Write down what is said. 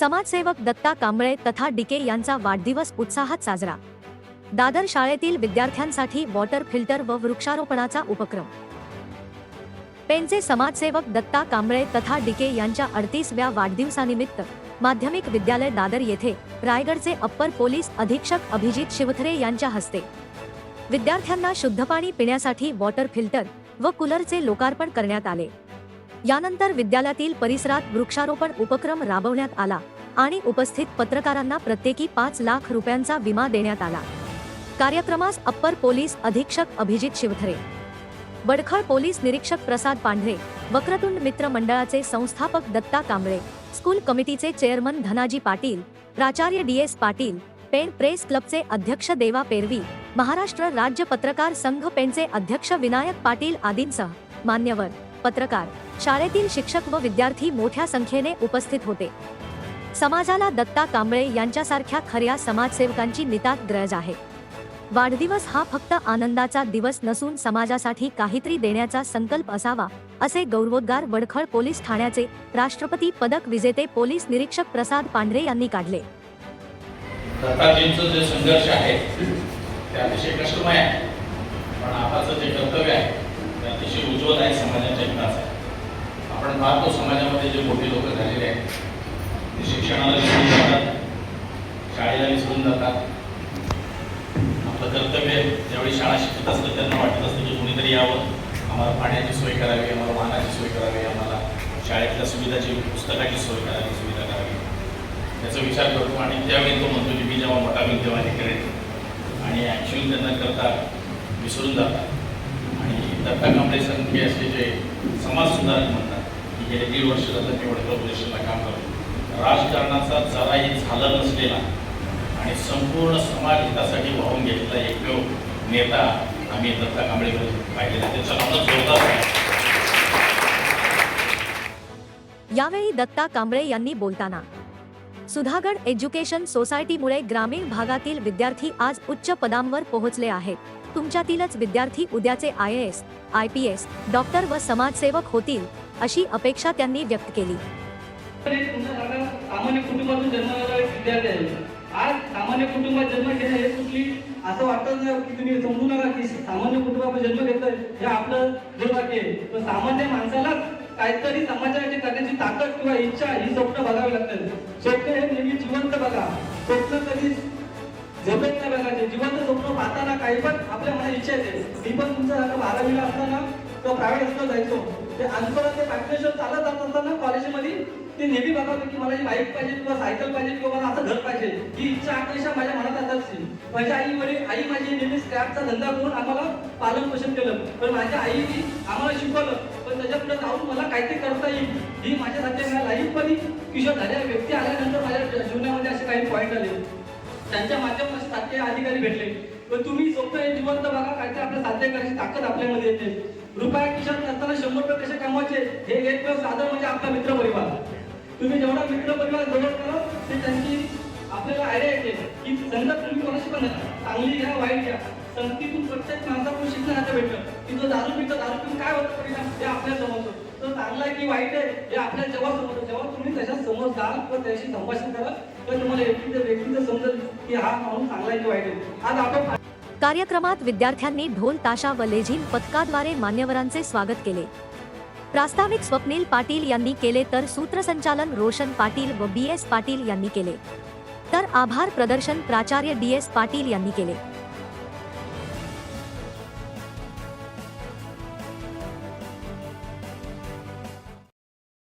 समाजसेवक दत्ता कांबळे तथा डिके यांचा वाढदिवस उत्साहात साजरा. दादर शाळेतील विद्यार्थ्यांसाठी वॉटर फिल्टर व वृक्षारोपणाचा उपक्रम. पेनचे समाजसेवक दत्ता कांबळे तथा डिके यांच्या अडतीसव्या वाढदिवसानिमित्त माध्यमिक विद्यालय दादर येथे रायगडचे अप्पर पोलीस अधीक्षक अभिजित शिवथरे यांच्या हस्ते. विद्यार्थ्यांना शुद्ध पाणी पिण्यासाठी वॉटर फिल्टर व कूलरचे लोकार्पण करण्यात आले. यानंतर विद्यालयातील परिसरात वृक्षारोपण उपक्रम राबवण्यात आला आणि उपस्थित पत्रकारांना प्रत्येकी पाच लाख रुपयांचा विमा देण्यात आला. कार्यक्रमास अप्पर पोलीस अधीक्षक अभिजित शिवथरे बडखळ पोलीस निरीक्षक प्रसाद पांढरे वक्रतुंड मित्र मंडळाचे संस्थापक दत्ता कांबळे स्कूल कमिटीचे चेअरमन धनाजी पाटील प्राचार्य D S Patil Pen press क्लबचे अध्यक्ष देवा पेरवी महाराष्ट्र राज्य पत्रकार संघ पेणचे अध्यक्ष विनायक पाटील आदींसह मान्यवर. पत्रकार शाळेतील शिक्षक व विद्यार्थी मोठ्या संख्येने उपस्थित होते. समाजाला दत्ता कांबळे यांच्यासारख्या खऱ्या समाजसेवकांची नितात गरज आहे. वाढदिवस हा फक्त आनंदाचा दिवस नसून समाजासाठी काहीतरी देण्याचा संकल्प असावा असे गौरवोद्गार वडखळ पोलीस ठाण्याचे राष्ट्रपती पदक विजेते पोलीस निरीक्षक प्रसाद पांढरे यांनी काढले. जे संघर्ष आहे ते अतिशय कष्टमय आहे. पण आताचं जे कर्तव्य आहे ते अतिशय उज्ज्वल आहे समाजाच्या हिताचं आहे आपण पाहतो समाजामध्ये जे मोठे लोक झालेले आहेत ते शिक्षणाला शिकून जातात शाळेला विसरून जातात. आपलं कर्तव्य ज्यावेळी शाळा शिकत असतं त्यांना वाटत असतं की कोणीतरी यावं. आम्हाला पाण्याची सोय करावी आम्हाला वाहनाची सोय करावी आम्हाला शाळेतल्या सुविधाची पुस्तकाची सोय करावी सुविधा करावी. त्याचा विचार करतो आणि त्यावेळी तो म्हणतो की मी जेव्हा मोठा होईल तेव्हा हे करेन. आणि ॲक्च्युअली त्यांना करता विसरून जातात. आणि दत्ता कांबळे संख्ये असे जे समाजसुधारक म्हणतात गेले दीड वर्ष झालं निवडणूक वडगाव काम करतो. राजकारणाचा जराही झालं नसलेला आणि संपूर्ण समाज हितासाठी वाहून घेतलेला एकमेव नेता आम्ही दत्ता कांबळेकर पाहिलेला त्याच्या आम्हाला जोरदार यावेळी दत्ता कांबळे यांनी बोलताना सुधागड एज्युकेशन सोसायटीमुळे ग्रामीण भागातील विद्यार्थी आज उच्च पदांवर पोहोचले आहेत. तुमच्यातीलच विद्यार्थी उद्याचे I S I P S doctor व समाजसेवक होतील. अशी अपेक्षा त्यांनी व्यक्त केली. सामान्य कुटुंबातून जन्मलेला विद्यार्थी आहे. आज सामान्य कुटुंबात जन्म घेणं हे कुठली? असं वाटत नाही की तुम्ही समजू नका की सामान्य कुटुंबात जन्म घेतलं हे आपलं दुर्भाग्य आहे. पण सामान्य माणसाला काहीतरी समाजासाठी करण्याची ताकद किंवा इच्छा ही स्वप्न बघावी लागतात स्वप्न हे नेहमी जिवंत बघा. स्वप्न कधी झोपेत नाही बघायचे. जिवंत स्वप्न पाहताना काही पण आपल्या मनात इच्छा येते. मी पण तुमचं बारावीला असताना तो प्रायव्हेट स्कूल जायचो. ते आजपर्यंत ते फॅक्टरेशन चालत जात असताना कॉलेजमध्ये ते नेहमी बघत की मला ही बाईक पाहिजे किंवा सायकल पाहिजे किंवा मला असं घर पाहिजे. ही इच्छा आकांक्षा माझ्या मनात असायची. माझ्या आई वडील आई माझी नेहमी स्क्रॅपचा धंदा करून आम्हाला पालन पोषण केलं. पण माझ्या आईने आम्हाला शिकवलं. पण त्याच्या पुढे जाऊन मला काहीतरी करता येईल. ही माझ्यासाठी लाईफ पण किशोर झालेल्या व्यक्ती आल्यानंतर माझ्या जीवनामध्ये असे काही पॉईंट आले. त्यांच्या माध्यमातून साध्य अधिकारी भेटले. पण तुम्ही स्वप्न हे जिवंत बघा काहीतरी आपल्या साध्य करायची ताकद आपल्यामध्ये येते. रुपया खिशात नसताना शंभर रुपये कसे कमवायचे? हे एक साधन म्हणजे आपला मित्र परिवार. तुम्ही जेवढा मित्र परिवार जवळ करा ते त्यांची आपल्याला आयडिया येते. की संगत तुम्ही कोणाशी पण चांगली घ्या वाईट घ्या. संगतीतून प्रत्येक माणसाकडून राहायला भेटलं की जो दारू पितो दारू पिऊन काय होतं परिणाम? ते आपल्या समजतो तो चांगला आहे की वाईट आहे हे आपल्या जेव्हा समोर जेव्हा तुम्ही त्याच्यासमोर जाल व त्याशी संभाषण करा तर तुम्हाला व्यक्तीचं व्यक्तीचं समजेल की हा माणूस चांगला आहे की वाईट आहे. आज आपण कार्यक्रमात विद्यार्थ्यांनी ढोल ताशा व लेझिम पथकाद्वारे मान्यवरांचे स्वागत केले. प्रास्ताविक स्वप्नील पाटील यांनी केले तर सूत्रसंचालन रोशन पाटील व बी एस पाटील यांनी केले. तर आभार प्रदर्शन प्राचार्य डी एस पाटील यांनी केले.